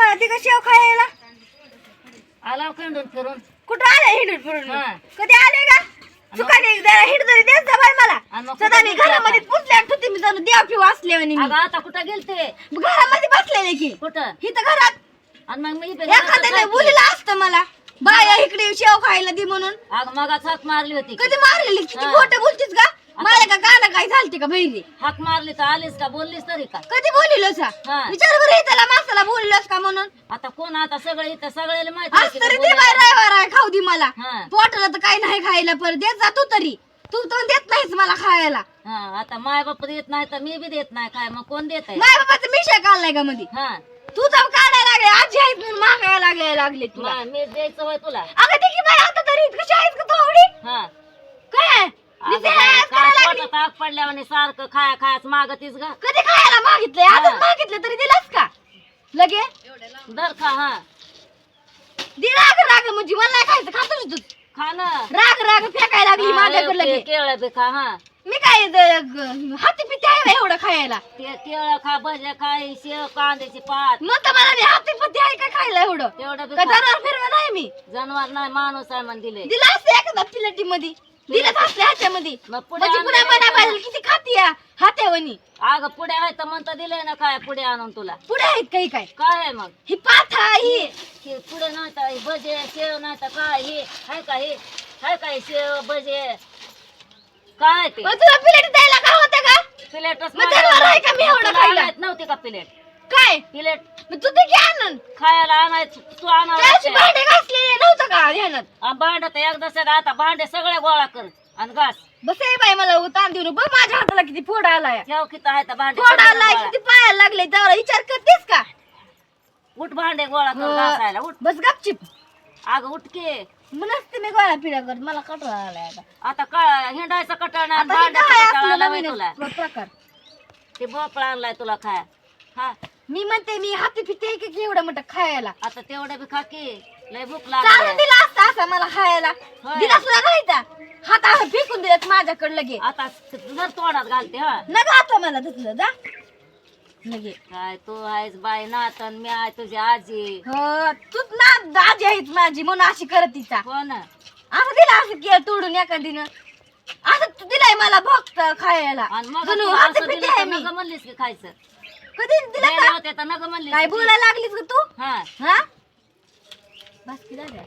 मला ती कशी खायला? आला खंडून फिरून. कुठं आले हिंडून फिरून? हा. कधी आले का? चुकाने एकदा हिंड तरी देत जा बाई मला. मग सदा मी घरामध्ये मी देव असले म्हणे मी. अगं आता कुठं गेलते? घरामध्ये बसलेले की. कुठं? इथं घरात. आणि मग मी बी घरातच एखाद्याने राहते. बोलिलं असतं मला. बाया इकडे शेव खायला दे म्हणून. अगं मग हाक मारली होती. कधी मारलेली? किती हा. खोटं बोलतीस का? मला का गाणं काय झालते का बहिणी? हाक मारली तर आलीस का? बोललीस तरी का? कधी बोलिलोस? हा? हा. विचार बरं त्याला माणसाला बोललोस का म्हणून? आता कोण आता सगळे इथं सगळ्याला माहिती आहे आज की तरी तू बाय आहे खाऊ दे मला. हा. पोटाला तर काही नाही खायला पर देत जा तू तरी. तू तर देत नाहीस मला खायला. हा आता माय बाप देत नाही तर मी बी देत नाही. काय मग कोण देत आहे? माय बाबाचं मिशा काढलाय का मध्ये हा. तू तर काढायला लागले आजी आहेत म्हणून मागायला लागले लागले तुला. मा- मी द्यायचं होय तुला. अगं ते की बाय आता तरी कशी आहेस का थोडी? हा. काय? अगं दिसे बाई, आहेस काय करायला लागली. पोटात आग पडल्यावानी सारखं खाया खायाच मागतीस ग. कधी खायला मागितलंय? हा. आजच मागितलं तरी दिलास का? लगे? दर खा हा. दे राग राग म्हणजे मला नाही खायचं. खातोस तू. खा ना. राग राग फेकायला लागली माझ्याकडे लगे. केळ बी खा हा. मी काय हाती पिते आहे एवढं खायला? ते केळ खा भजे खा शेव कांद्याची पात. मग तर मला हाती पिते आहे काय खायला एवढं? तेवढं बी का खा. जनावर फिरवा नाही मी? जनावर नाही माणूस आहे म्हण दिले दिला असते एखादा प्लेटी मध्ये. दिलंच असते ह्याच्यामध्ये मग पुढे म्हणजे पुन्हा आणलं किती खाती या हात्यावनी अगं पुढे आहे तर म्हणता दिलंय ना काय पुढे आणून तुला. पुढे आहेत काही काय? काय आहे मग? ही पाथा ही हे पुढे नाही तर हे भजे शेव नाही तर काय हे? हाय का हे? हाय का हे शेव भजे? काय ते? मग तुला प्लेट द्यायला का होतं का? प्लेटच मग जनावर आहे का मी एवढं खायला? नव्हती का प्लेट काय? प्लेट मग तू ते घे आणून. खायला आणायचं तू आणायचं भांडे घासलेले नव्हतं का ध्यानात भांड तर एकदा सगळं आता भांडे सगळे गोळा कर आणि घास. बस हे बाई मला ताण देऊन बघ माझ्या हाताला किती फोड आलाय. ठेव किती आहे तर भांडे फोड सगळे आलाय गोळा. किती पायाला लागले त्यावर विचार करतेस का? उठ भांडे गोळा कर घासायला उठ. बस गपचिप. अगं उठके नसते मी गोळा पिढ्या करत मला कटवा आलाय आता. आता काय हिंडायचं कटाळ नाही आता हे भांड्याचं काय कटाळ असलं आलाय नवीन तुला? प्रकार. ते भोपळा आणलाय तुला खाय. हा. मी म्हणते मी हाती पिते आहे की एवढं मोठं खायला. आता तेवढं बी खा की लय भूक चालून लागली दिला असता असं मला खायला. होय. दिला सुद्धा नाही त्या हात असं फेकून दिलेत माझ्याकडे लगे. आता जर तोंडात घालते हा न आता मला तसलं जा. लगे. काय तू आहेस बाई नातन मी आहे तुझी आजी. हो तूच ना दाजी आहेत माझी म्हणून अशी करत तिचा. कोण? असं दिला असं केळ तोडून एखादीनं. असं तू दिलाय मला भक्त खायला. आणि मग जणू तू हाती आहे मी. म्हणलीस की खायचं. कधी दिला दिले का होते तर काय. बोलायला लागलीस का तू? हा. हा? बस की झालं